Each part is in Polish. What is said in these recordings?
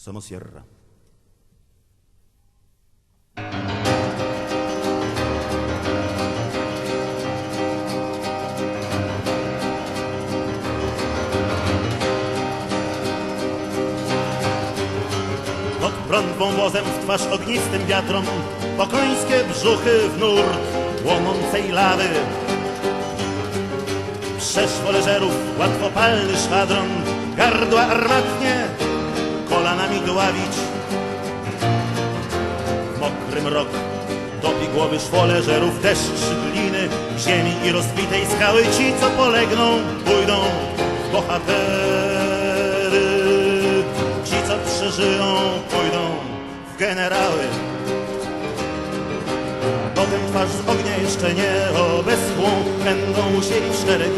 Somosierra. Pod prądwą wozem w twarz ognistym wiatrom, po końskie brzuchy w nurt łomącej lawy. Przeszło leżerów łatwopalny szwadron, gardła armatnie kolanami dławić. W mokrym rok topi głowy szwo leżerów, deszcz gliny, ziemi i rozbitej skały. Ci, co polegną, pójdą w bohatery. Ci, co przeżyją, pójdą w generały. Jeszcze nie obeschłą Będą musieli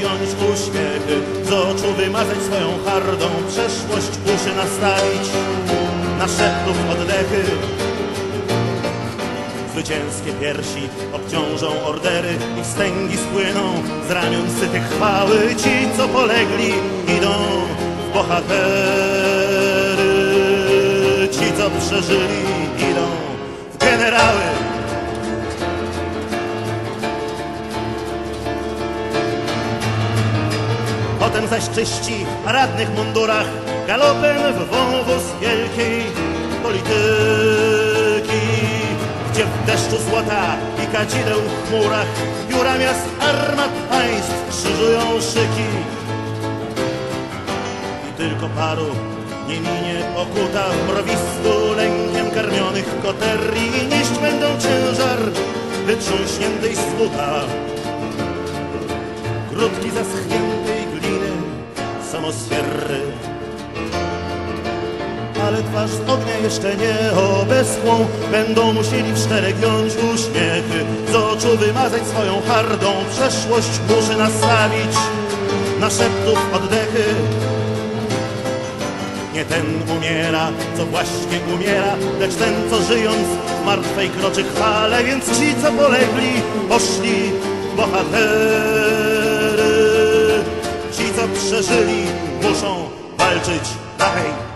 jąć uśmiechy Z oczu wymazać swoją hardą Przeszłość uszy nastawić Na szeptów oddechy. Zwycięskie piersi obciążą ordery I wstęgi spłyną z ramion sytych chwały Ci, co polegli, idą w bohatery. Ci, co przeżyli, idą w generały Potem zaś czyści w paradnych mundurach galopem w wąwóz wielkiej polityki, gdzie w deszczu złota i kadzideł w chmurach biura miast armat państw krzyżują szyki. I tylko paru nie minie pokuta w mrowisku lękiem karmionych koterii nieść będą ciężar wytrząśniętej z buta grudki zaschniętej gliny, samoswierry. Ale twarz ognia jeszcze nie obeschłą, będą musieli w szereg jąć uśmiechy, z oczu wymazać swoją hardą, przeszłość. Muszy nastawić na szeptów oddechy. Nie ten umiera, co właśnie umiera, lecz ten, co żyjąc w martwej kroczy chwale, więc ci, co polegli, poszli co przeżyli, muszą walczyć dalej.